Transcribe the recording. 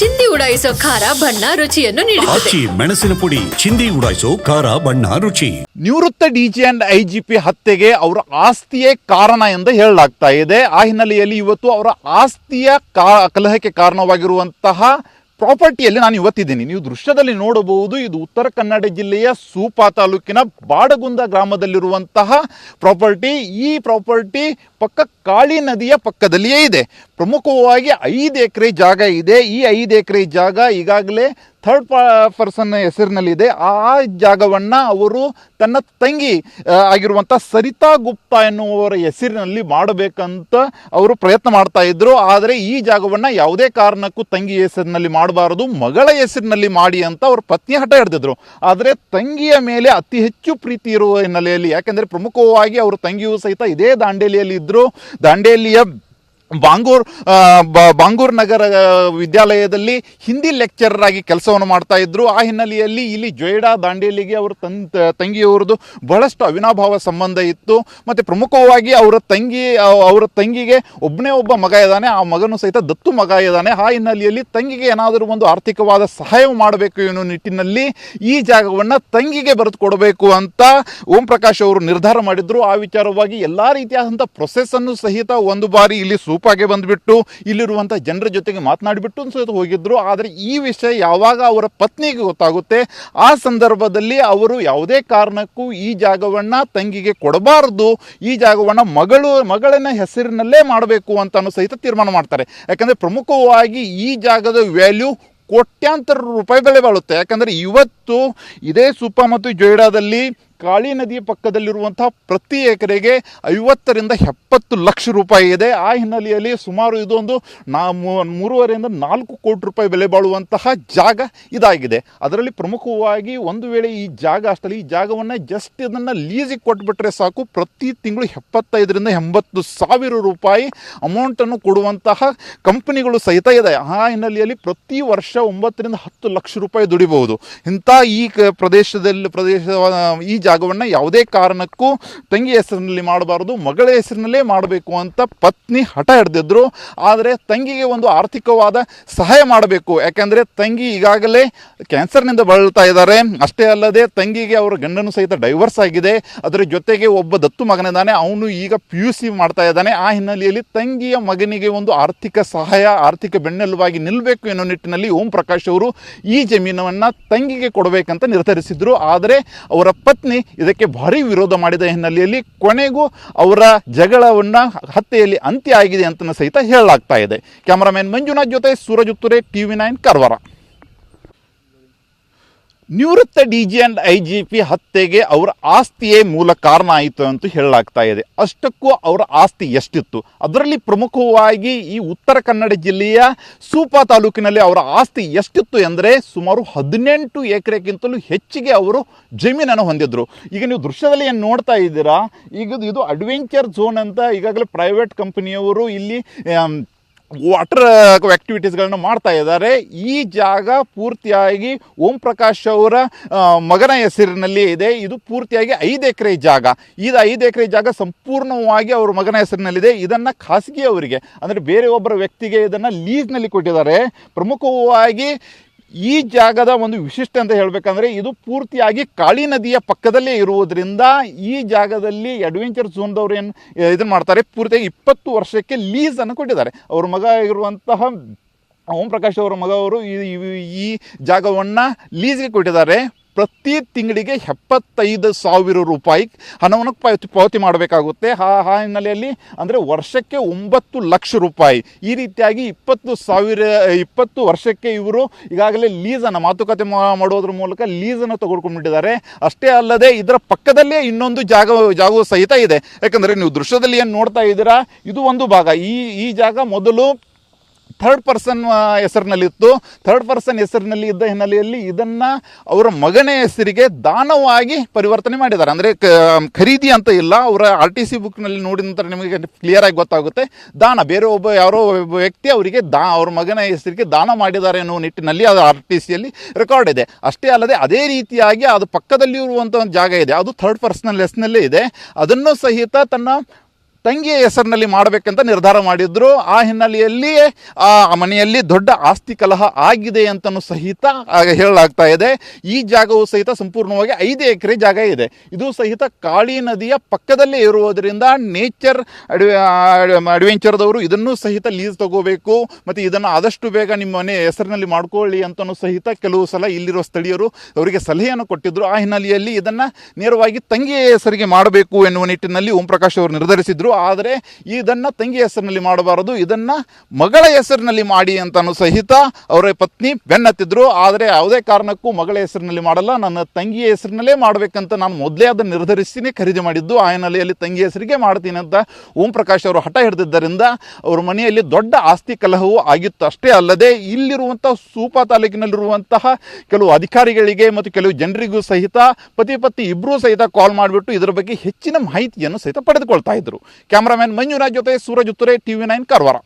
ಚಿಂದಿ ಉಡಾಯಿಸೋ ಖಾರ ಬಣ್ಣ ರುಚಿಯನ್ನು ನೀಡುತ್ತದೆ. ಆಚಿ ಮೆಣಸಿನ ಪುಡಿ ಚಿಂದಿ ಉಡಾಯಿಸೋ ಖಾರ ಬಣ್ಣ ರುಚಿ. ನಿವೃತ್ತ ಡಿಜಿ ಅಂಡ್ ಐಜಿಪಿ ಹತ್ಯೆಗೆ ಅವರ ಆಸ್ತಿಯೇ ಕಾರಣ ಎಂದು ಹೇಳಲಾಗ್ತಾ ಇದೆ. ಆ ಹಿನ್ನೆಲೆಯಲ್ಲಿ ಇವತ್ತು ಅವರ ಆಸ್ತಿಯ ಕಾ ಕಲಹಕ್ಕೆ ಕಾರಣವಾಗಿರುವಂತಹ ಪ್ರಾಪರ್ಟಿಯಲ್ಲಿ ನಾನು ಇವತ್ತಿದ್ದೀನಿ. ನೀವು ದೃಶ್ಯದಲ್ಲಿ ನೋಡಬಹುದು ಇದು ಉತ್ತರ ಕನ್ನಡ ಜಿಲ್ಲೆಯ ಸೂಪಾ ತಾಲೂಕಿನ ಬಾಡಗುಂದ ಗ್ರಾಮದಲ್ಲಿರುವಂತಹ ಪ್ರಾಪರ್ಟಿ. ಈ ಪ್ರಾಪರ್ಟಿ ಪಕ್ಕ ಕಾಳಿ ನದಿಯ ಪಕ್ಕದಲ್ಲಿಯೇ ಇದೆ. ಪ್ರಮುಖವಾಗಿ ಐದು ಎಕರೆ ಜಾಗ ಇದೆ. ಈ ಐದು ಎಕರೆ ಜಾಗ ಈಗಾಗಲೇ ಥರ್ಡ್ ಪರ್ಸನ್ ಹೆಸರಿನಲ್ಲಿದೆ. ಆ ಜಾಗವನ್ನು ಅವರು ತನ್ನ ತಂಗಿ ಆಗಿರುವಂಥ ಸರಿತಾ ಗುಪ್ತಾ ಎನ್ನುವವರ ಹೆಸರಿನಲ್ಲಿ ಮಾಡಬೇಕಂತ ಅವರು ಪ್ರಯತ್ನ ಮಾಡ್ತಾ ಇದ್ರು. ಆದರೆ ಈ ಜಾಗವನ್ನು ಯಾವುದೇ ಕಾರಣಕ್ಕೂ ತಂಗಿ ಹೆಸರಿನಲ್ಲಿ ಮಾಡಬಾರದು, ಮಗಳ ಹೆಸರಿನಲ್ಲಿ ಮಾಡಿ ಅಂತ ಅವ್ರ ಪತ್ನಿ ಹಠ ಹಿಡಿದಿದ್ರು. ಆದರೆ ತಂಗಿಯ ಮೇಲೆ ಅತಿ ಹೆಚ್ಚು ಪ್ರೀತಿ ಇರುವ ಹಿನ್ನೆಲೆಯಲ್ಲಿ, ಯಾಕೆಂದರೆ ಪ್ರಮುಖವಾಗಿ ಅವರು ತಂಗಿಯೂ ಸಹಿತ ಇದೇ ದಾಂಡೇಲಿಯಲ್ಲಿ ಇದ್ದರು ದಾಂಡೇಲಿಯ ಬಾಂಗೂರ್ ಬಾಂಗೂರ್ ನಗರ ವಿದ್ಯಾಲಯದಲ್ಲಿ ಹಿಂದಿ ಲೆಕ್ಚರರ್ ಆಗಿ ಕೆಲಸವನ್ನು ಮಾಡ್ತಾ ಇದ್ರು. ಆ ಹಿನ್ನೆಲೆಯಲ್ಲಿ ಇಲ್ಲಿ ಜೊಯ್ಡಾ ದಾಂಡೇಲಿಗೆ ಅವರ ತನ್ ತಂಗಿಯವರದು ಬಹಳಷ್ಟು ಅವಿನಾಭಾವ ಸಂಬಂಧ ಇತ್ತು. ಮತ್ತು ಪ್ರಮುಖವಾಗಿ ಅವರ ತಂಗಿ, ಅವರ ತಂಗಿಗೆ ಒಬ್ಬನೇ ಒಬ್ಬ ಮಗ ಇದ್ದಾನೆ. ಆ ಮಗನು ಸಹಿತ ದತ್ತು ಮಗ ಇದ್ದಾನೆ. ಆ ಹಿನ್ನೆಲೆಯಲ್ಲಿ ತಂಗಿಗೆ ಏನಾದರೂ ಒಂದು ಆರ್ಥಿಕವಾದ ಸಹಾಯ ಮಾಡಬೇಕು ಎನ್ನುವ ನಿಟ್ಟಿನಲ್ಲಿ ಈ ಜಾಗವನ್ನು ತಂಗಿಗೆ ಬರೆದು ಕೊಡಬೇಕು ಅಂತ ಓಂ ಪ್ರಕಾಶ್ ಅವರು ನಿರ್ಧಾರ ಮಾಡಿದ್ರು. ಆ ವಿಚಾರವಾಗಿ ಎಲ್ಲ ರೀತಿಯಾದಂಥ ಪ್ರೊಸೆಸ್ಸನ್ನು ಸಹಿತ ಒಂದು ಬಾರಿ ಇಲ್ಲಿ ಸೂಪಾಗೆ ಬಂದುಬಿಟ್ಟು ಇಲ್ಲಿರುವಂಥ ಜನರ ಜೊತೆಗೆ ಮಾತನಾಡಿಬಿಟ್ಟು ಸಹಿತ ಹೋಗಿದ್ದರು ಆದರೆ ಈ ವಿಷಯ ಯಾವಾಗ ಅವರ ಪತ್ನಿಗೆ ಗೊತ್ತಾಗುತ್ತೆ? ಆ ಸಂದರ್ಭದಲ್ಲಿ ಅವರು ಯಾವುದೇ ಕಾರಣಕ್ಕೂ ಈ ಜಾಗವನ್ನು ತಂಗಿಗೆ ಕೊಡಬಾರದು. ಈ ಜಾಗವನ್ನು ಮಗಳು, ಮಗಳನ್ನ ಹೆಸರಿನಲ್ಲೇ ಮಾಡಬೇಕು ಅಂತಲೂ ಸಹಿತ ತೀರ್ಮಾನ ಮಾಡ್ತಾರೆ. ಯಾಕಂದರೆ ಪ್ರಮುಖವಾಗಿ ಈ ಜಾಗದ ವ್ಯಾಲ್ಯೂ ಕೋಟ್ಯಾಂತರ ರೂಪಾಯಿ ಬೆಲೆ ಬಾಳುತ್ತೆ. ಯಾಕಂದರೆ ಇವತ್ತು ಇದೇ ಸೂಪ ಮತ್ತು ಜೊಯ್ಡಾದಲ್ಲಿ ಕಾಳಿ ನದಿಯ ಪಕ್ಕದಲ್ಲಿರುವಂತಹ ಪ್ರತಿ ಎಕರೆಗೆ ಐವತ್ತರಿಂದ ಎಪ್ಪತ್ತು ಲಕ್ಷ ರೂಪಾಯಿ ಇದೆ. ಆ ಹಿನ್ನೆಲೆಯಲ್ಲಿ ಸುಮಾರು ಇದೊಂದು ನಾ ಮೂರುವರೆಯಿಂದ ನಾಲ್ಕು ಕೋಟಿ ರೂಪಾಯಿ ಬೆಲೆ ಬಾಳುವಂತಹ ಜಾಗ ಇದಾಗಿದೆ. ಅದರಲ್ಲಿ ಪ್ರಮುಖವಾಗಿ ಒಂದು ವೇಳೆ ಈ ಜಾಗ, ಅಷ್ಟಲ್ಲಿ ಈ ಜಾಗವನ್ನು ಜಸ್ಟ್ ಇದನ್ನು ಲೀಸಿಗೆ ಕೊಟ್ಬಿಟ್ರೆ ಸಾಕು. ಪ್ರತಿ ತಿಂಗಳು ಎಪ್ಪತ್ತೈದರಿಂದ ಎಂಬತ್ತು ಸಾವಿರ ರೂಪಾಯಿ ಅಮೌಂಟನ್ನು ಕೊಡುವಂತಹ ಕಂಪನಿಗಳು ಸಹಿತ ಇದೆ. ಆ ಹಿನ್ನೆಲೆಯಲ್ಲಿ ಪ್ರತಿ ವರ್ಷ ಒಂಬತ್ತರಿಂದ ಹತ್ತು ಲಕ್ಷ ರೂಪಾಯಿ ದುಡಿಬಹುದು. ಇಂಥ ಈ ಪ್ರದೇಶದಲ್ಲಿ ಪ್ರದೇಶ ಈ ಜಾಗವನ್ನು ಯಾವುದೇ ಕಾರಣಕ್ಕೂ ತಂಗಿ ಹೆಸರಿನಲ್ಲಿ ಮಾಡಬಾರದು, ಮಗಳ ಹೆಸರಿನಲ್ಲೇ ಮಾಡಬೇಕು ಅಂತ ಪತ್ನಿ ಹಠ ಹಿಡ್ದಿದ್ರು. ಆದರೆ ತಂಗಿಗೆ ಒಂದು ಆರ್ಥಿಕವಾದ ಸಹಾಯ ಮಾಡಬೇಕು. ಯಾಕೆಂದರೆ ತಂಗಿ ಈಗಾಗಲೇ ಕ್ಯಾನ್ಸರ್ನಿಂದ ಬಳಲ್ತಾ ಇದ್ದಾರೆ. ಅಷ್ಟೇ ಅಲ್ಲದೆ ತಂಗಿಗೆ ಅವರ ಗಂಡನೂ ಸಹಿತ ಡೈವರ್ಸ್ ಆಗಿದೆ. ಅದರ ಜೊತೆಗೆ ಒಬ್ಬ ದತ್ತು ಮಗನಿದ್ದಾನೆ. ಅವನು ಈಗ ಪಿ ಯು ಸಿ ಮಾಡ್ತಾ ಇದ್ದಾನೆ. ಆ ಹಿನ್ನೆಲೆಯಲ್ಲಿ ತಂಗಿಯ ಮಗನಿಗೆ ಒಂದು ಆರ್ಥಿಕ ಸಹಾಯ, ಆರ್ಥಿಕ ಬೆನ್ನೆಲುಬಾಗಿ ನಿಲ್ಲಬೇಕು ಎನ್ನುವ ನಿಟ್ಟಿನಲ್ಲಿ ಓಂ ಪ್ರಕಾಶ್ ಅವರು ಈ ಜಮೀನನ್ನು ತಂಗಿಗೆ ಕೊಡಬೇಕಂತ ನಿರ್ಧರಿಸಿದ್ರು. ಆದರೆ ಅವರ ಪತ್ನಿ ಇದಕ್ಕೆ ಭಾರಿ ವಿರೋಧ ಮಾಡಿದ ಹಿನ್ನೆಲೆಯಲ್ಲಿ ಕೊನೆಗೂ ಅವರ ಜಗಳವನ್ನು ಹತ್ಯೆಯಲ್ಲಿ ಅಂತ್ಯ ಆಗಿದೆ ಅಂತ ಸಹಿತ ಹೇಳಲಾಗ್ತಾ ಇದೆ. ಕ್ಯಾಮರಾಮನ್ ಮಂಜುನಾಥ್ ಜೊತೆ Suraj Uttare T V nine, Karwar. ನಿವೃತ್ತ D G and I G P ಹತ್ಯೆಗೆ ಅವರ ಆಸ್ತಿಯೇ ಮೂಲ ಕಾರಣ ಆಯಿತು ಅಂತ ಹೇಳಲಾಗ್ತಾ ಇದೆ. ಅಷ್ಟಕ್ಕೂ ಅವರ ಆಸ್ತಿ ಎಷ್ಟಿತ್ತು? ಅದರಲ್ಲಿ ಪ್ರಮುಖವಾಗಿ ಈ ಉತ್ತರ ಕನ್ನಡ ಜಿಲ್ಲೆಯ ಸೂಪಾ ತಾಲೂಕಿನಲ್ಲಿ ಅವರ ಆಸ್ತಿ ಎಷ್ಟಿತ್ತು ಎಂದರೆ ಸುಮಾರು ಹದಿನೆಂಟು ಎಕರೆಗಿಂತಲೂ ಹೆಚ್ಚಿಗೆ ಅವರು ಜಮೀನನ್ನು ಹೊಂದಿದ್ರು. ಈಗ ನೀವು ದೃಶ್ಯದಲ್ಲಿ ಏನು ನೋಡ್ತಾ ಇದ್ದೀರಾ? ಈಗ ಇದು ಅಡ್ವೆಂಚರ್ ಝೋನ್ ಅಂತ ಈಗಾಗಲೇ ಪ್ರೈವೇಟ್ ಕಂಪನಿಯವರು ಇಲ್ಲಿ ವಾಟರ್ ಆ್ಯಕ್ಟಿವಿಟೀಸ್ಗಳನ್ನ ಮಾಡ್ತಾ ಇದ್ದಾರೆ. ಈ ಜಾಗ ಪೂರ್ತಿಯಾಗಿ ಓಂ ಪ್ರಕಾಶ್ ಅವರ ಮಗನ ಹೆಸರಿನಲ್ಲಿ ಇದೆ. ಇದು ಪೂರ್ತಿಯಾಗಿ ಐದು ಎಕರೆ ಜಾಗ. ಇದು ಐದು ಎಕರೆ ಜಾಗ ಸಂಪೂರ್ಣವಾಗಿ ಅವ್ರ ಮಗನ ಹೆಸರಿನಲ್ಲಿದೆ. ಇದನ್ನು ಖಾಸಗಿ ಅವರಿಗೆ, ಅಂದರೆ ಬೇರೆ ಒಬ್ಬರ ವ್ಯಕ್ತಿಗೆ ಇದನ್ನು ಲೀಸ್ನಲ್ಲಿ ಕೊಟ್ಟಿದ್ದಾರೆ. ಪ್ರಮುಖವಾಗಿ ಈ ಜಾಗದ ಒಂದು ವಿಶಿಷ್ಟ ಅಂತ ಹೇಳಬೇಕಂದ್ರೆ ಇದು ಪೂರ್ತಿಯಾಗಿ ಕಾಳಿ ನದಿಯ ಪಕ್ಕದಲ್ಲೇ ಇರುವುದರಿಂದ ಈ ಜಾಗದಲ್ಲಿ ಅಡ್ವೆಂಚರ್ ಝೋನ್ದವ್ರು ಏನು ಇದನ್ನು ಮಾಡ್ತಾರೆ, ಪೂರ್ತಿಯಾಗಿ ಇಪ್ಪತ್ತು ವರ್ಷಕ್ಕೆ ಲೀಸನ್ನು ಕೊಟ್ಟಿದ್ದಾರೆ. ಅವ್ರ ಮಗ ಇರುವಂತಹ ಓಂ ಪ್ರಕಾಶ್ ಅವರ ಮಗ ಅವರು ಈ ಜಾಗವನ್ನು ಲೀಸ್ಗೆ ಕೊಟ್ಟಿದ್ದಾರೆ. ಪ್ರತಿ ತಿಂಗಳಿಗೆ ಎಪ್ಪತ್ತೈದು ಸಾವಿರ ರೂಪಾಯಿ ಹಣವನ್ನು ಪಾವತಿ ಪಾವತಿ ಮಾಡಬೇಕಾಗುತ್ತೆ. ಆ ಆ ಹಿನ್ನೆಲೆಯಲ್ಲಿ ಅಂದರೆ ವರ್ಷಕ್ಕೆ ಒಂಬತ್ತು ಲಕ್ಷ ರೂಪಾಯಿ. ಈ ರೀತಿಯಾಗಿ ಇಪ್ಪತ್ತು ಸಾವಿರ, ಇಪ್ಪತ್ತು ವರ್ಷಕ್ಕೆ ಇವರು ಈಗಾಗಲೇ ಲೀಸನ್ನು ಮಾತುಕತೆ ಮಾಡೋದ್ರ ಮೂಲಕ ಲೀಸನ್ನು ತಗೊಳ್ಕೊಂಡ್ಬಿಟ್ಟಿದ್ದಾರೆ. ಅಷ್ಟೇ ಅಲ್ಲದೆ ಇದರ ಪಕ್ಕದಲ್ಲೇ ಇನ್ನೊಂದು ಜಾಗ, ಜಾಗವು ಸಹಿತ ಇದೆ. ಯಾಕಂದರೆ ನೀವು ದೃಶ್ಯದಲ್ಲಿ ಏನು ನೋಡ್ತಾ ಇದ್ದೀರಾ? ಇದು ಒಂದು ಭಾಗ. ಈ ಈ ಜಾಗ ಮೊದಲು ಥರ್ಡ್ ಪರ್ಸನ್ ಹೆಸರಿನಲ್ಲಿತ್ತು ಥರ್ಡ್ ಪರ್ಸನ್ ಹೆಸರಿನಲ್ಲಿ ಇದ್ದ ಹಿನ್ನೆಲೆಯಲ್ಲಿ ಇದನ್ನು ಅವರ ಮಗನ ಹೆಸರಿಗೆ ದಾನವಾಗಿ ಪರಿವರ್ತನೆ ಮಾಡಿದ್ದಾರೆ. ಅಂದರೆ ಖರೀದಿ ಅಂತ ಇಲ್ಲ. ಅವರ ಆರ್ ಟಿ ಸಿ ಬುಕ್ನಲ್ಲಿ ನೋಡಿದ ನಂತರ ನಿಮಗೆ ಕ್ಲಿಯರಾಗಿ ಗೊತ್ತಾಗುತ್ತೆ. ದಾನ, ಬೇರೆ ಒಬ್ಬ, ಯಾರೋ ಒಬ್ಬ ವ್ಯಕ್ತಿ ಅವರಿಗೆ ದಾ, ಅವ್ರ ಮಗನ ಹೆಸರಿಗೆ ದಾನ ಮಾಡಿದ್ದಾರೆ ಅನ್ನೋ ನಿಟ್ಟಿನಲ್ಲಿ ಅದು ಆರ್ ಟಿ ಸಿಯಲ್ಲಿ ರೆಕಾರ್ಡ್ ಇದೆ. ಅಷ್ಟೇ ಅಲ್ಲದೆ ಅದೇ ರೀತಿಯಾಗಿ ಅದು ಪಕ್ಕದಲ್ಲಿ ಇರುವಂಥ ಒಂದು ಜಾಗ ಇದೆ. ಅದು ಥರ್ಡ್ ಪರ್ಸನಲ್ ಹೆಸರಿನಲ್ಲೇ ಇದೆ. ಅದನ್ನು ಸಹಿತ ತನ್ನ ತಂಗಿಯ ಹೆಸರಿನಲ್ಲಿ ಮಾಡಬೇಕಂತ ನಿರ್ಧಾರ ಮಾಡಿದ್ರು. ಆ ಹಿನ್ನೆಲೆಯಲ್ಲಿಯೇ, ಆ ಮನೆಯಲ್ಲಿ ದೊಡ್ಡ ಆಸ್ತಿ ಕಲಹ ಆಗಿದೆ ಅಂತಲೂ ಸಹಿತ ಹೇಳಲಾಗ್ತಾ ಇದೆ. ಈ ಜಾಗವು ಸಹಿತ ಸಂಪೂರ್ಣವಾಗಿ ಐದು ಎಕರೆ ಜಾಗ ಇದೆ. ಇದು ಸಹಿತ ಕಾಳಿ ನದಿಯ ಪಕ್ಕದಲ್ಲೇ ಇರುವುದರಿಂದ ನೇಚರ್ ಅಡ್ವೆಂಚರ್ದವರು ಇದನ್ನು ಸಹಿತ ಲೀಸ್ ತಗೋಬೇಕು. ಮತ್ತು ಇದನ್ನು ಆದಷ್ಟು ಬೇಗ ನಿಮ್ಮ ಮನೆ ಹೆಸರಿನಲ್ಲಿ ಮಾಡ್ಕೊಳ್ಳಿ ಅಂತಲೂ ಸಹಿತ ಕೆಲವು ಸಲ ಇಲ್ಲಿರುವ ಸ್ಥಳೀಯರು ಅವರಿಗೆ ಸಲಹೆಯನ್ನು ಕೊಟ್ಟಿದ್ದರು ಆ ಹಿನ್ನೆಲೆಯಲ್ಲಿ ಇದನ್ನು ನೇರವಾಗಿ ತಂಗಿಯ ಹೆಸರಿಗೆ ಮಾಡಬೇಕು ಎನ್ನುವ ನಿಟ್ಟಿನಲ್ಲಿ ಓಂ ಪ್ರಕಾಶ್ ಅವರು ನಿರ್ಧರಿಸಿದ್ರು. ಆದರೆ ಇದನ್ನು ತಂಗಿ ಹೆಸರಿನಲ್ಲಿ ಮಾಡಬಾರದು, ಇದನ್ನು ಮಗಳ ಹೆಸರಿನಲ್ಲಿ ಮಾಡಿ ಅಂತಲೂ ಸಹಿತ ಅವರ ಪತ್ನಿ ಬೆನ್ನತ್ತಿದ್ರು. ಆದರೆ ಯಾವುದೇ ಕಾರಣಕ್ಕೂ ಮಗಳ ಹೆಸರಿನಲ್ಲಿ ಮಾಡಲ್ಲ, ನನ್ನ ತಂಗಿಯ ಹೆಸರಿನಲ್ಲೇ ಮಾಡಬೇಕಂತ ನಾನು ಮೊದಲೇ ಅದನ್ನು ನಿರ್ಧರಿಸಿನೇ ಖರೀದಿ ಮಾಡಿದ್ದು, ಆ ತಂಗಿ ಹೆಸರಿಗೆ ಮಾಡ್ತೀನಿ ಅಂತ ಓಂ ಪ್ರಕಾಶ್ ಅವರು ಹಠ ಹಿಡಿದಿದ್ದರಿಂದ ಅವರ ಮನೆಯಲ್ಲಿ ದೊಡ್ಡ ಆಸ್ತಿ ಕಲಹವು ಆಗಿತ್ತು. ಅಷ್ಟೇ ಅಲ್ಲದೆ ಇಲ್ಲಿರುವಂಥ ಸೂಪಾ ತಾಲೂಕಿನಲ್ಲಿರುವಂತಹ ಕೆಲವು ಅಧಿಕಾರಿಗಳಿಗೆ ಮತ್ತು ಕೆಲವು ಜನರಿಗೂ ಸಹಿತ ಪತಿ ಪತ್ನಿ ಇಬ್ಬರೂ ಸಹಿತ ಕಾಲ್ ಮಾಡಿಬಿಟ್ಟು ಇದರ ಬಗ್ಗೆ ಹೆಚ್ಚಿನ ಮಾಹಿತಿಯನ್ನು ಸಹಿತ ಪಡೆದುಕೊಳ್ತಾ ಇದ್ರು. ಕ್ಯಾಮರಾಮ್ಯಾನ್ ಮಂಜುನಾಥ್ ಜೊತೆ ಸೂರಜ್ ಉತ್ತರೆ ಟಿವಿ ನೈನ್ ಕಾರವಾರ